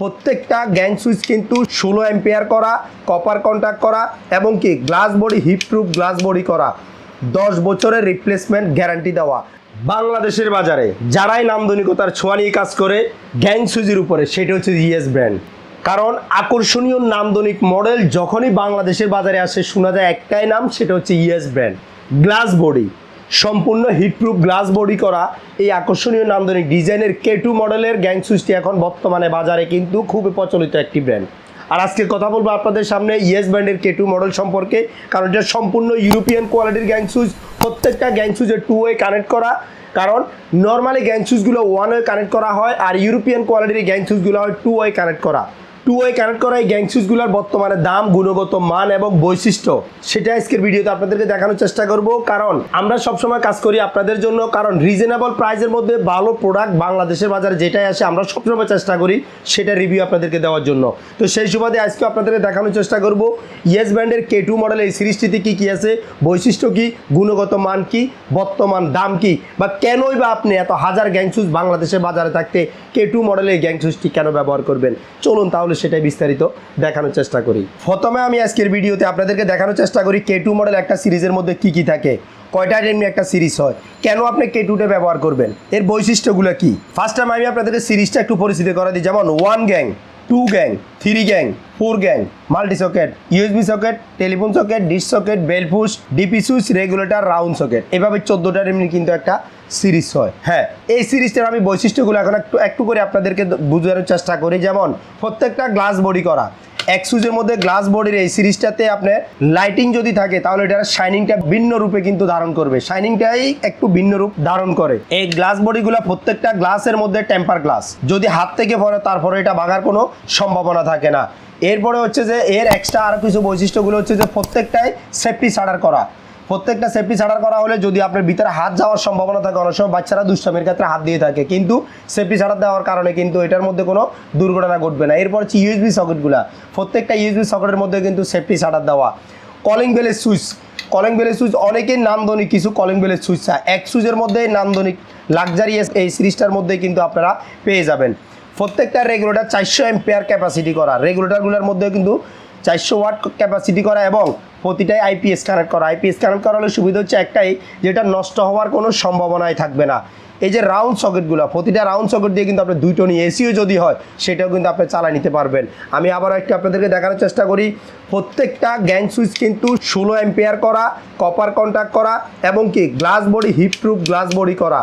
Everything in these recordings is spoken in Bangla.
প্রত্যেকটা গ্যাং সুইচ কিন্তু ষোলো এম্পিয়ার করা কপার কন্ট্যাক্ট করা এবং কি গ্লাস বডি হিপ প্রুফ গ্লাস বডি করা। দশ বছরের রিপ্লেসমেন্ট গ্যারান্টি দেওয়া। বাংলাদেশের বাজারে যারাই নান্দনিকতার ছোঁয়া নিয়ে কাজ করে, গ্যাং সুইচের উপরে সেটা হচ্ছে ইয়েস ব্র্যান্ড। কারণ আকর্ষণীয় নান্দনিক মডেল যখনই বাংলাদেশের বাজারে আসে, শোনা যায় একটাই নাম, সেটা হচ্ছে ইয়েস ব্র্যান্ড। গ্লাস বডি সম্পূর্ণ হিটপ্রুফ গ্লাস বডি করা। এই আকর্ষণীয় নান্দনিক ডিজাইনের কে টু মডেলের গ্যাং সুইচটি এখন বর্তমানে বাজারে কিন্তু খুবই প্রচলিত একটি ব্র্যান্ড আর আজকে কথা বলব আপনাদের সামনে ইয়েস ব্র্যান্ডের কে টু মডেল সম্পর্কে, কারণ এটা সম্পূর্ণ ইউরোপিয়ান কোয়ালিটির গ্যাং সুইচ প্রত্যেকটা গ্যাং সুইচের টু ওয়ে কানেক্ট করা। কারণ নর্মালি গ্যাং সুইচগুলো ওয়ান ওয়ে কানেক্ট করা হয়, আর ইউরোপিয়ান কোয়ালিটির গ্যাং সুইচগুলো হয় টু ওয়ে কানেক্ট করা। টু ওয়ে কানেক্ট করা এই গ্যাং সুইচগুলোর বর্তমানে দাম, গুণগত মান এবং বৈশিষ্ট্য। সেটা আজকের ভিডিওতে আপনাদেরকে দেখানোর চেষ্টা করব। কারণ আমরা সবসময় কাজ করি আপনাদের জন্য, কারণ রিজনেবল প্রাইসের মধ্যে ভালো প্রোডাক্ট বাংলাদেশের বাজারে যেটাই আসে, আমরা সবসময় চেষ্টা করি সেটা রিভিউ আপনাদেরকে দেওয়ার জন্য। তো সেই সুবাদে আজকে আপনাদেরকে দেখানোর চেষ্টা করব। ইয়েস ব্র্যান্ডের কে টু মডেল এই সিরিজটিতে কী কী আছে, বৈশিষ্ট্য কী, গুণগত মান কি, বর্তমান দাম কি, বা কেনই বা আপনি এত হাজার গ্যাং সুইচ বাংলাদেশের বাজারে থাকতে কে টু মডেলের এই সুইচটি কেন ব্যবহার করবেন? চলুন তাহলে সেটাই বিস্তারিত দেখানোর চেষ্টা করি। প্রথমে আমি আজকের ভিডিওতে আপনাদেরকে দেখানোর চেষ্টা করি কে টু মডেল একটা সিরিজের মধ্যে কি কি থাকে। কয়টা এমনি একটা সিরিজ হয়। কেন আপনি কে টুটা ব্যবহার করবেন? এর বৈশিষ্ট্যগুলো কি? ফার্স্ট টাইম আমি আপনাদের সিরিজটা একটু পরিচিত করে দিই। যেমন one gang two gang, three gang, four gang, multi socket, USB socket, telephone socket dish socket bell push DP switch, regulator, round socket. এভাবে চোদ্দোটার এমনি কিন্তু একটা সিরিজ হয়। হ্যাঁ এই সিরিজটার আমি বৈশিষ্ট্যগুলো এখন একটু একটু করে আপনাদেরকে বোঝানোর চেষ্টা করি। যেমন, প্রত্যেকটা গ্লাস বডি করা। এক সুইচের মধ্যে গ্লাস বডির এই সিরিজটাতে আপনার লাইটিং যদি থাকে, তাহলে এটার শাইনিংটা ভিন্ন রূপে কিন্তু ধারণ করবে। শাইনিংটাই একটু ভিন্ন রূপ ধারণ করে। এই গ্লাস বডিগুলো প্রত্যেকটা গ্লাসের মধ্যে টেম্পার গ্লাস যদি হাত থেকে পড়ে, তারপরে এটা ভাঙার কোনো সম্ভাবনা থাকে না। এরপরে হচ্ছে যে, এর এক্সট্রা আরও কিছু বৈশিষ্ট্যগুলো হচ্ছে যে, প্রত্যেকটাই সেফটি সার্ডার করা। প্রত্যেকটা সেফটি ছাড়ার করা হলে যদি আপনার ভিতরে হাত যাওয়ার সম্ভাবনা থাকে, অনেক সময় বাচ্চারা দুষ্টামের ক্ষেত্রে হাত দিয়ে থাকে। কিন্তু সেফটি ছাড়া দেওয়ার কারণে কিন্তু এটার মধ্যে কোনো দুর্ঘটনা ঘটবে না। এরপর হচ্ছে ইউএসবি সকেটগুলো প্রত্যেকটা ইউএসবি সকেটের মধ্যে কিন্তু সেফটি ছাড়ার দেওয়া। কলিং বেলের সুইচ কলিং বেলের সুইচ অনেকেই নান্দনিক কিছু কলিং বেলের সুইচ এক সুইচের মধ্যে নান্দনিক লাক্সারিয়াস এই সিরিজটার মধ্যে কিন্তু আপনারা পেয়ে যাবেন। প্রত্যেকটা রেগুলেটর চারশো এম্পেয়ার ক্যাপাসিটি করা। রেগুলেটরগুলোর মধ্যে কিন্তু চারশো ওয়াট ক্যাপাসিটি করা এবং প্রতিটাই আইপিএস কানেক্ট করা। আইপিএস কানেক্ট করা হলে সুবিধা হচ্ছে একটাই, যেটা নষ্ট হওয়ার কোনো সম্ভাবনাই থাকবে না। এই যে রাউন্ড সকেটগুলো প্রতিটা রাউন্ড সকেট দিয়ে কিন্তু আপনি দুই নিয়ে এসিও যদি হয়, সেটাও কিন্তু আপনি চালিয়ে নিতে পারবেন। আমি আবারও একটু আপনাদেরকে দেখানোর চেষ্টা করি। প্রত্যেকটা গ্যাং সুইচ কিন্তু ষোলো এম্পিয়ার করা কপার কন্ট্যাক্ট করা এবং কি গ্লাস বডি হিপ প্রুফ গ্লাস বডি করা।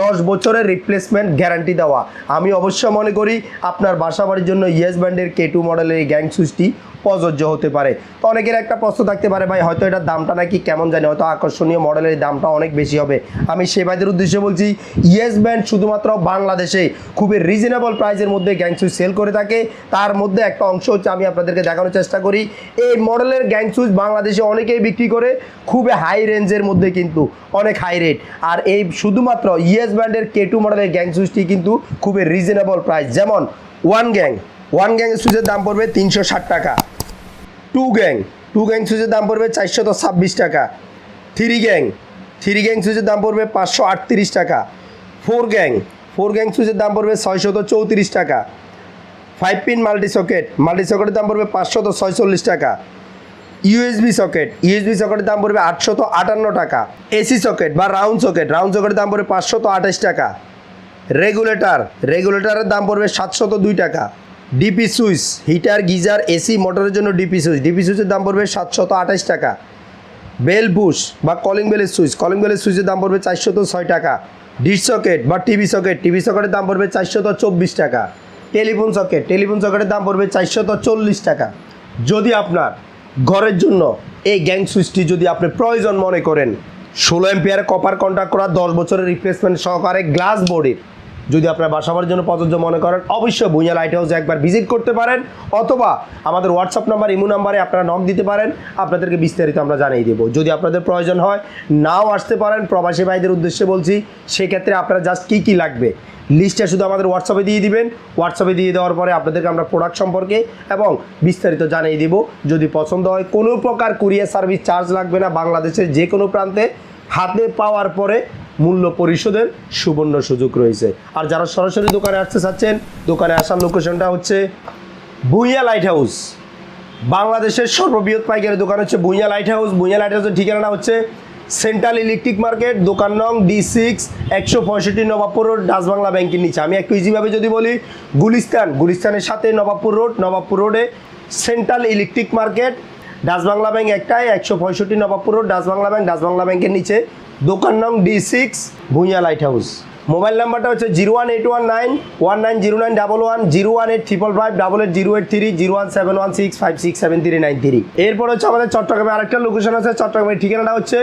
দশ বছরের রিপ্লেসমেন্ট গ্যারান্টি দেওয়া। আমি অবশ্য মনে করি আপনার বাসা বাড়ির জন্য ইয়েস ব্যান্ডের কে টু মডেলের এই গ্যাং সুইচটি প্রযোজ্য হতে পারে। তো অনেকের একটা প্রশ্ন থাকতে পারে, ভাই, হয়তো এটার দামটা নাকি কেমন জানি? হয়তো আকর্ষণীয় মডেলের দামটা অনেক বেশি হবে। আমি সে ভাইদের উদ্দেশ্যে বলছি ইয়েস ব্যান্ড শুধুমাত্র বাংলাদেশে খুবই রিজনেবল প্রাইসের মধ্যে গ্যাং সুইচ সেল করে থাকে। তার মধ্যে একটা অংশ হচ্ছে আমি আপনাদেরকে দেখানোর চেষ্টা করি। এই মডেলের গ্যাং সুইচ বাংলাদেশে অনেকেই বিক্রি করে, খুবই হাই রেঞ্জের মধ্যে কিন্তু অনেক হাই রেট আর এই শুধুমাত্র ইয়েস ব্র্যান্ডের কে টু মডেলের গ্যাং সুইচটি কিন্তু খুবই রিজনেবল প্রাইস যেমন ওয়ান গ্যাং ওয়ান গ্যাং সুইচের দাম পড়বে তিনশো ষাট টাকা। টু গ্যাং টু গ্যাং সুইচের দাম পড়বে চারশত ছাব্বিশ টাকা। থ্রি গ্যাং থ্রি গ্যাং সুইচের দাম পড়বে পাঁচশো আটত্রিশ টাকা। ফোর গ্যাং ফোর গ্যাং সুইচের দাম পড়বে ছয়শত চৌত্রিশ টাকা। Five pin multi socket multi সকেটের দাম পড়বে পাঁচশত ছয়চল্লিশ টাকা। ইউএসবি সকেট ইউএসবি সকেটের দাম পড়বে আটশত আটান্ন টাকা। এসি সকেট বা রাউন্ড সকেট রাউন্ড সকেটের দাম পড়বে পাঁচশত আঠাশ টাকা। রেগুলেটর রেগুলেটরের দাম পড়বে সাতশত দুই টাকা। DP switch, heater, geyser, AC, মোটরের জন্য ডিপি সুইচ। ডিপি সুইচের দাম পড়বে সাতশত আঠাশ টাকা। বেল বুশ বা কলিং বেলের সুইচ, কলিং বেলের সুইচের দাম পড়বে চারশত ছয় টাকা। ডিশ সকেট বা টিভি সকেট, টিভি সকেটের দাম পড়বে চারশত চব্বিশ টাকা। টেলিফোন সকেট, টেলিফোন সকেটের দাম পড়বে চারশত চল্লিশ টাকা। যদি আপনার ঘরের জন্য এই গ্যাং সুইচটি যদি আপনি প্রয়োজন মনে করেন, ষোলো এম্পিয়ার কপার কন্ট্যাক্ট করা, দশ বছরের রিপ্লেসমেন্ট সহকারে গ্লাস বডির যদি আপনার বাসাবার জন্য প্রযোজ্য মনে করেন, অবশ্যই ভুঁইয়া লাইট হাউসে একবার ভিজিট করতে পারেন, অথবা আমাদের হোয়াটসঅ্যাপ নাম্বার ইমো নাম্বারে আপনারা নক দিতে পারেন, আপনাদেরকে বিস্তারিত আমরা জানিয়ে দেবো। যদি আপনাদের প্রয়োজন হয়, নাও আসতে পারেন, প্রবাসী ভাইদের উদ্দেশ্যে বলছি, সেক্ষেত্রে আপনারা জাস্ট কী কী লাগবে? লিস্টটা শুধু আমাদের হোয়াটসঅ্যাপে দিয়ে দিবেন হোয়াটসঅ্যাপে দিয়ে দেওয়ার পরে আপনাদেরকে আমরা প্রোডাক্ট সম্পর্কে এবং বিস্তারিত জানিয়ে দিব। যদি পছন্দ হয়, কোনো প্রকার কুরিয়ার সার্ভিস চার্জ লাগবে না, বাংলাদেশের যে কোনো প্রান্তে। হাতে পাওয়ার পরে মূল্য পরিশোধের সুবর্ণ সুযোগ রয়েছে। আর যারা সরাসরি দোকানে আসতে চাচ্ছেন, দোকানে আসার লোকেশনটা হচ্ছে ভুইয়া লাইট হাউস বাংলাদেশের সর্ববৃহৎ পাইকারি দোকান হচ্ছে Bhuiya light house Bhuiya light হাউসের ঠিকানা হচ্ছে সেন্ট্রাল ইলেকট্রিক মার্কেট দোকান নং ডি সিক্স একশো পঁয়ষট্টি নবাবপুর রোড, ডাচ বাংলা ব্যাংকের নিচে। আমি একটু ইজিভাবে যদি বলি, গুলিস্তান। গুলিস্তানের সাথে নবাবপুর রোড, নবাবপুর রোডে central electric market Dutch Bangla bank একটাই একশো পঁয়ষট্টি Nawabpur road, Dutch Bangla bank, Dutch Bangla ব্যাংকের নিচে। দোকান নং D six Bhuiya light house mobile নাম্বারটা হচ্ছে zero one eight one nine one nine zero nine double one zero one eight triple five double eight zero eight three zero one seven one six five six seven three nine three এরপর হচ্ছে আমাদের চট্টগ্রামে আরেকটা লোকেশন আছে, চট্টগ্রামের ঠিকানাটা হচ্ছে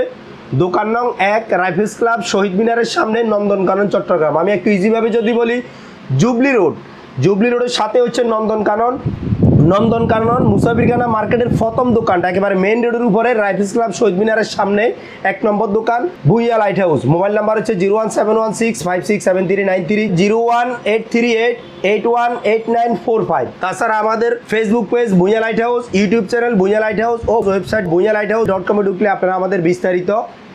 দোকান নং এক রাইফেলস ক্লাব শহীদ মিনারের সামনে, নন্দনকানন, চট্টগ্রাম। আমি একটু ইজিভাবে যদি বলি জুবলি রোড জুবলি রোডের সাথে হচ্ছে নন্দনকানন। নন্দনকানন মুসাফিরখানা মার্কেটের প্রথম দোকানটা, একেবারে মেইন রোডের উপরে রাইফেলস ক্লাব শহীদ মিনারের সামনে, এক নম্বর দোকান, Bhuiya light house mobile number হচ্ছে zero one seven one six five six seven three nine three zero one eight three eight eight one eight nine four five তাছাড়া আমাদের Facebook page Bhuiya light house YouTube channel Bhuiya light house ও website Bhuiya light house dot কমে ঢুকলে আপনারা আমাদের বিস্তারিত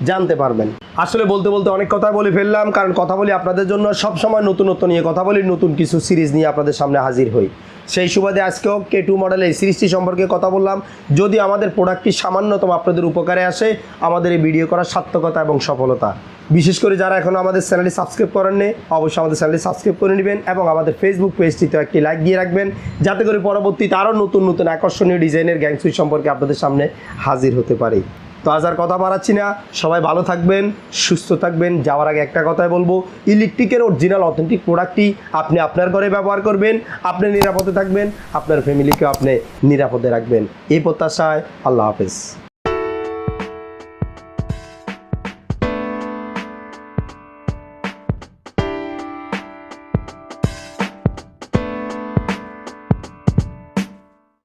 জানতে পারবেন। আসলে বলতে বলতে অনেক কথা বলে ফেললাম, কারণ কথা বলি আপনাদের জন্য সব সময় নতুন নতুন নিয়ে, কথা বলি নতুন কিছু সিরিজ নিয়ে আপনাদের সামনে হাজির হই। সেই সুবাদে আজকেও কে টু মডেলের সিরিজটি সম্পর্কে কথা বললাম। যদি আমাদের প্রোডাক্টটি সামান্যতম আপনাদের উপকারে আসে, আমাদের এই ভিডিও করার সার্থকতা এবং সফলতা। বিশেষ করে যারা এখনও আমাদের চ্যানেলটি সাবস্ক্রাইব করেননি, অবশ্যই আমাদের চ্যানেলটি সাবস্ক্রাইব করে নেবেন এবং আমাদের ফেসবুক পেজটিতে একটি লাইক দিয়ে রাখবেন। যাতে করে পরবর্তীতে আরও নতুন নতুন আকর্ষণীয় ডিজাইনের গ্যাংসুই সম্পর্কে আপনাদের সামনে হাজির হতে পারি। তো আজ আর কথা বাড়াচ্ছি না। সবাই ভালো থাকবেন, সুস্থ থাকবেন। যাওয়ার আগে একটা কথাই বলব, ইলেকট্রিকের অরিজিনাল অথেন্টিক প্রোডাক্টটি আপনি আপনার ঘরে ব্যবহার করবেন, আপনি নিরাপদে থাকবেন, আপনার ফ্যামিলিকেও আপনি নিরাপদে রাখবেন। এই প্রত্যাশায় আল্লাহ হাফেজ।